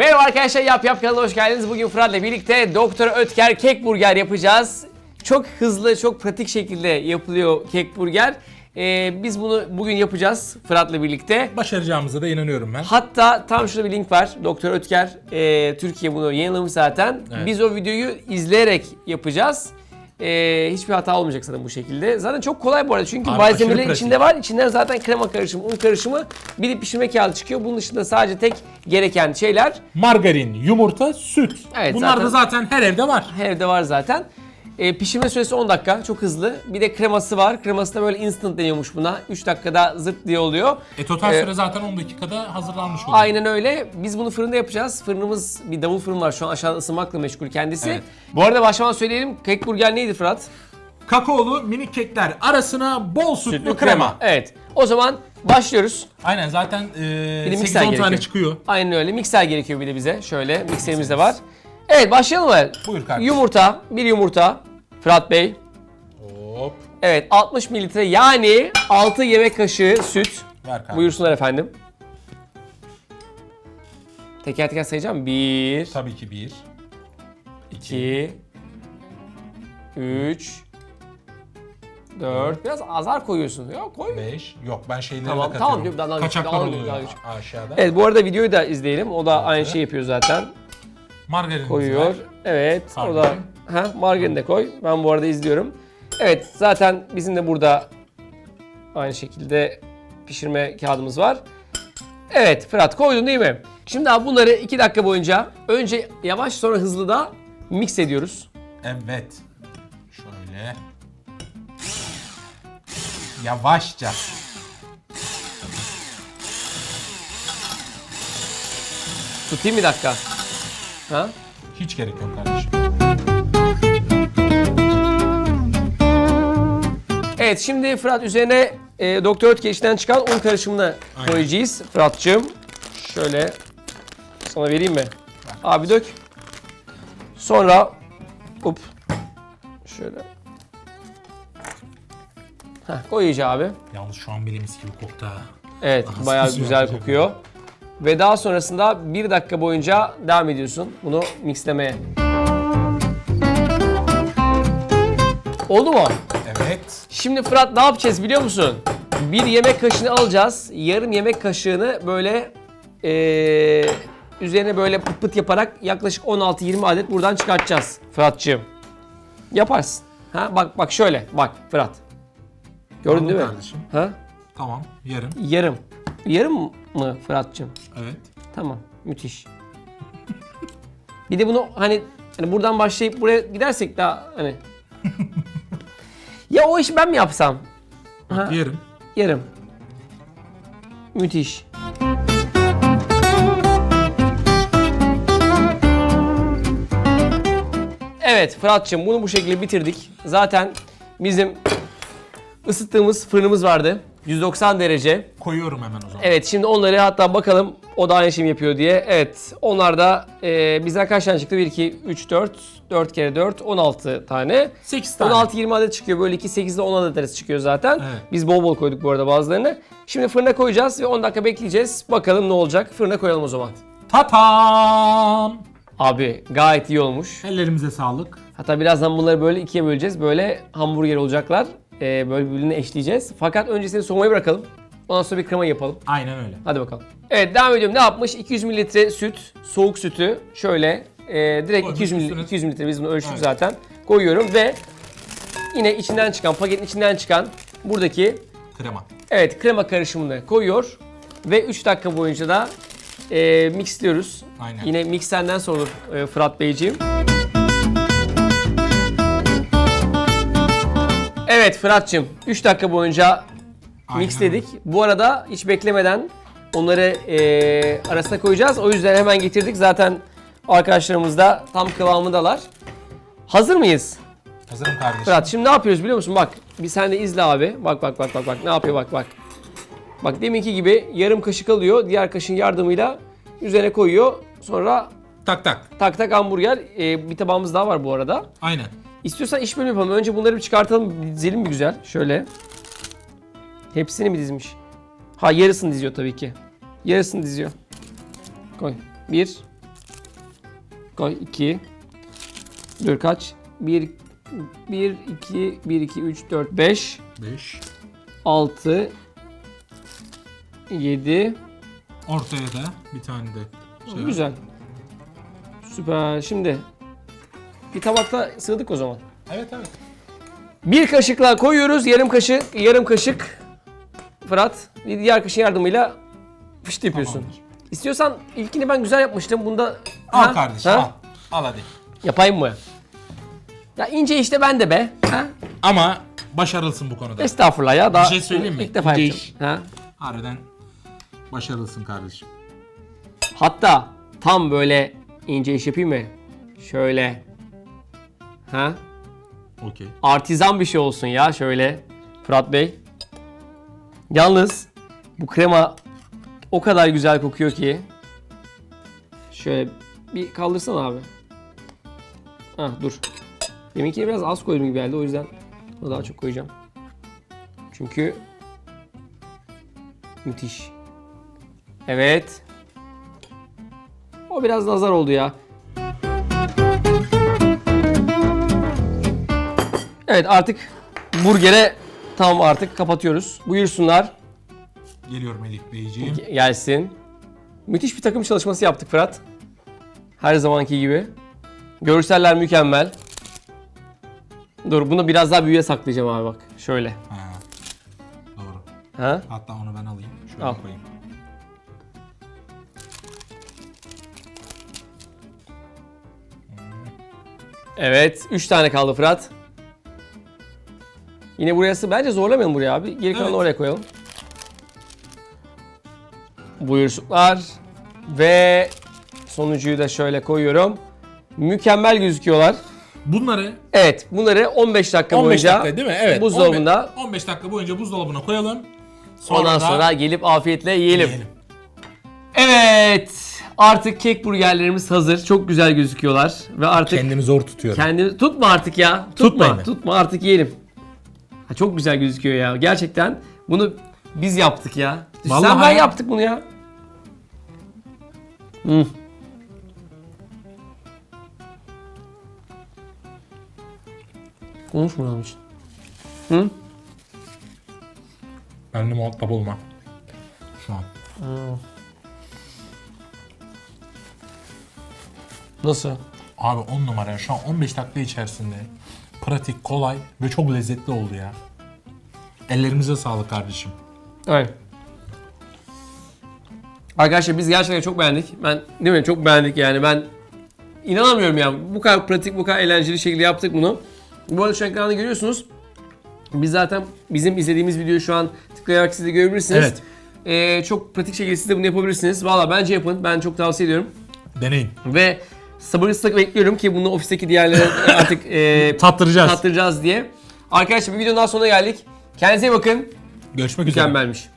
Merhaba arkadaşlar Yap Yap kanalına hoş geldiniz. Bugün Fırat'la birlikte Doktor Ötker kek burger yapacağız. Çok hızlı, çok pratik şekilde yapılıyor kek burger. Ee, biz bunu bugün yapacağız Fırat'la birlikte. Başaracağımıza da inanıyorum ben. Hatta tam şurada bir link var. Doktor Ötker e, Türkiye bunu yayınlamış zaten. Evet. Biz o videoyu izleyerek yapacağız. E, hiçbir hata olmayacak zaten bu şekilde. Zaten çok kolay bu arada çünkü Abi malzemeler aşırı pratik. içinde var. İçinden zaten krema karışımı, un karışımı, bir de pişirme kağıdı çıkıyor. Bunun dışında sadece tek gereken şeyler Margarin, yumurta, süt. Evet, Bunlar zaten- da zaten her evde var. evde var zaten. E, pişirme süresi 10 dakika. Çok hızlı. Bir de kreması var. Kreması da böyle instant deniyormuş buna. 3 dakikada zırt diye oluyor. E total Ee, süre zaten 10 dakikada hazırlanmış oluyor. Aynen öyle. Biz bunu fırında yapacağız. Fırınımız bir davul fırın var şu an aşağıda ısınmakla meşgul kendisi. Evet. Bu arada başlamadan söyleyelim. Kek burger neydi Fırat? Kakaolu minik kekler arasına bol sütlü, krema. Evet. O zaman başlıyoruz. Aynen zaten Bir de e, mikser 8-10 gerekiyor. tane çıkıyor. Aynen öyle. Mikser gerekiyor bir de bize. Şöyle mikserimiz de var. Evet başlayalım mı? Buyur kardeşim. Yumurta. Bir yumurta. Fırat Bey. Hop. Evet 60 mililitre yani 6 yemek kaşığı süt. Ver kardeşim. Buyursunlar efendim. Teker teker sayacağım. 1, Tabii ki bir. 2, 3, 4. Biraz azar koyuyorsun. Ya koy. 5. Yok ben şeyleri Tamam, de tamam, katıyorum. daha- daha- Kaçaklar daha- oluyor daha- a- aşağıda. Evet bu arada videoyu da izleyelim. O da aynı şey yapıyor zaten. Margarin Koyuyor. Evet. O da. Ha margarin de koy. Ben bu arada izliyorum. Evet zaten bizim de burada aynı şekilde pişirme kağıdımız var. Evet Fırat koydun değil mi? Şimdi abi bunları 2 dakika boyunca önce yavaş sonra hızlı da mix ediyoruz. Evet. Şöyle. Yavaşça. Tutayım bir dakika. Ha? Hiç gerek yok kardeşim. Evet şimdi Fırat üzerine e, Doktor Ötke içinden çıkan un karışımını Aynen. koyacağız. Fırat'cığım şöyle sana vereyim mi? Abi dök. Sonra up şöyle. Heh, koy iyice abi. Yalnız şu an bile mis gibi koktu ha. Evet Nasıl bayağı güzel güzel olacak kokuyor. Ve daha sonrasında bir dakika boyunca devam ediyorsun bunu mixlemeye. Oldu mu? Evet. Şimdi Fırat ne yapacağız biliyor musun? Bir yemek kaşığını alacağız. Yarım yemek kaşığını böyle eee, üzerine böyle pıt pıt yaparak yaklaşık 16-20 adet buradan çıkartacağız Fırat'cığım. Yaparsın. Ha bak bak şöyle bak Fırat. Gördün Tamam değil mi? kardeşim. Ha? Tamam. Yarım. Yarım. Yarım mı Fırat'cığım? Evet. Tamam. Müthiş. bir de bunu hani, hani buradan başlayıp buraya gidersek daha hani ya o işi ben mi yapsam? Ha? Yarım. Yarım. Müthiş. Evet Fırat'cığım bunu bu şekilde bitirdik. Zaten bizim ısıttığımız fırınımız vardı. 190 derece. Koyuyorum hemen o zaman. Evet şimdi onları hatta bakalım o da aynı şeyi mi yapıyor diye. Evet onlar da e, bizden kaç tane çıktı? 1, 2, 3, 4, 4 kere 4, 16 tane. 8 tane. 16-20 adet çıkıyor. Böyle 2, 8 ile 10 adet arası çıkıyor zaten. Evet. Biz bol bol koyduk bu arada bazılarını. Şimdi fırına koyacağız ve 10 dakika bekleyeceğiz. Bakalım ne olacak. Fırına koyalım o zaman. Tatam. Abi gayet iyi olmuş. Ellerimize sağlık. Hatta birazdan bunları böyle ikiye böleceğiz. Böyle hamburger olacaklar. Ee, böyle birbirine eşleyeceğiz. Fakat öncesini soğumayı bırakalım. Ondan sonra bir krema yapalım. Aynen öyle. Hadi bakalım. Evet devam ediyorum. Ne yapmış? 200 mililitre süt, soğuk sütü şöyle e, direkt Koymuş 200 mililitre, üstüne. 200 mililitre biz bunu ölçtük Evet. zaten. Koyuyorum ve yine içinden çıkan, paketin içinden çıkan buradaki Krema. evet krema karışımını koyuyor ve 3 dakika boyunca da e, mixliyoruz. Aynen. Yine mikserden sorulur e, Fırat Beyciğim. Evet Fırat'cığım 3 dakika boyunca Aynen mixledik. Bu arada hiç beklemeden onları e, arasına koyacağız. O yüzden hemen getirdik. Zaten arkadaşlarımız da tam kıvamındalar. Hazır mıyız? Hazırım kardeşim. Fırat şimdi ne yapıyoruz biliyor musun? Bak bir sen de izle abi. Bak bak bak bak bak ne yapıyor bak bak. Bak deminki gibi yarım kaşık alıyor. Diğer kaşığın yardımıyla üzerine koyuyor. Sonra Tak tak. tak tak hamburger. E, bir tabağımız daha var bu arada. Aynen. İstiyorsan iş bölümü yapalım. Önce bunları bir çıkartalım. Dizelim bir güzel. Şöyle. Hepsini mi dizmiş? Ha yarısını diziyor tabii ki. Yarısını diziyor. Koy. Bir, Koy 2. Dur kaç? 1 1 2 1 2 3 4 5 5. 6 7 Ortaya da bir tane de şey. Güzel. Süper. Şimdi bir tabakta sığdık o zaman. Evet evet. Bir kaşıkla koyuyoruz. Yarım kaşık, yarım kaşık. Fırat, diğer kaşığın yardımıyla fışt yapıyorsun. Tamamdır. İstiyorsan ilkini ben güzel yapmıştım. Bunda Al Ha? kardeşim Ha? al. Al hadi. Yapayım mı? Ya ince işte ben de be. Ha? Ama başarılısın bu konuda. Estağfurullah ya. Daha Bir şey söyleyeyim mi? İlk defa İnce yapacağım. iş. Ha? Harbiden başarılısın kardeşim. Hatta tam böyle ince iş yapayım mı? Şöyle. Ha? Okey. artizan bir şey olsun ya şöyle Fırat Bey. Yalnız bu krema o kadar güzel kokuyor ki. Şöyle bir kaldırsana abi. Ah dur. Deminkine biraz az koydum gibi geldi o yüzden daha çok koyacağım. Çünkü müthiş. Evet. O biraz nazar oldu ya. Evet artık burgere tam artık kapatıyoruz. Buyursunlar Geliyorum Elif Beyciğim. gelsin. Müthiş bir takım çalışması yaptık Fırat. Her zamanki gibi. Görseller mükemmel. Dur bunu biraz daha büyüğe saklayacağım abi bak. Şöyle. Ha. Doğru. Ha? Hatta onu ben alayım. Şöyle Al. koyayım. Evet. 3 tane kaldı Fırat. Yine burası bence zorlamayalım buraya abi. Geri kalanı Evet. oraya koyalım. Buyursunlar. Ve sonucuyu da şöyle koyuyorum. Mükemmel gözüküyorlar. Bunları Evet bunları 15 dakika 15 boyunca dakika değil mi? Evet. buzdolabında 15, 15 dakika boyunca buzdolabına koyalım. ondan da sonra gelip afiyetle yiyelim. yiyelim. Evet artık kek burgerlerimiz hazır. Çok güzel gözüküyorlar. Ve artık Kendimi zor tutuyorum. Kendini tutma artık ya. Tutma. Tutmayın mı? Tutma artık yiyelim. Ha, çok güzel gözüküyor ya. Gerçekten bunu biz yaptık ya. Vallahi Sen ben ya. yaptık bunu ya. Konuşma lan için. Hı? Benimle muhatap olma. Şu an. Nasıl? Abi 10 numara. Şu an 15 dakika içerisinde. Pratik, kolay ve çok lezzetli oldu ya. Ellerimize sağlık kardeşim. Evet. Arkadaşlar biz gerçekten çok beğendik. Ben değil mi? Çok beğendik yani. Ben inanamıyorum ya. Bu kadar pratik, bu kadar eğlenceli şekilde yaptık bunu. Bu arada şu an ekranda görüyorsunuz. Biz zaten bizim izlediğimiz videoyu şu an tıklayarak siz de görebilirsiniz. Evet. Ee, çok pratik şekilde siz de bunu yapabilirsiniz. Valla bence yapın. Ben çok tavsiye ediyorum. Deneyin. Ve sabırsızlıkla bekliyorum ki bunu ofisteki diğerlere artık e, Tattıracağız. tattıracağız diye. Arkadaşlar bir videonun daha sonuna geldik. Kendinize iyi bakın. Görüşmek üzere. Mükemmelmiş.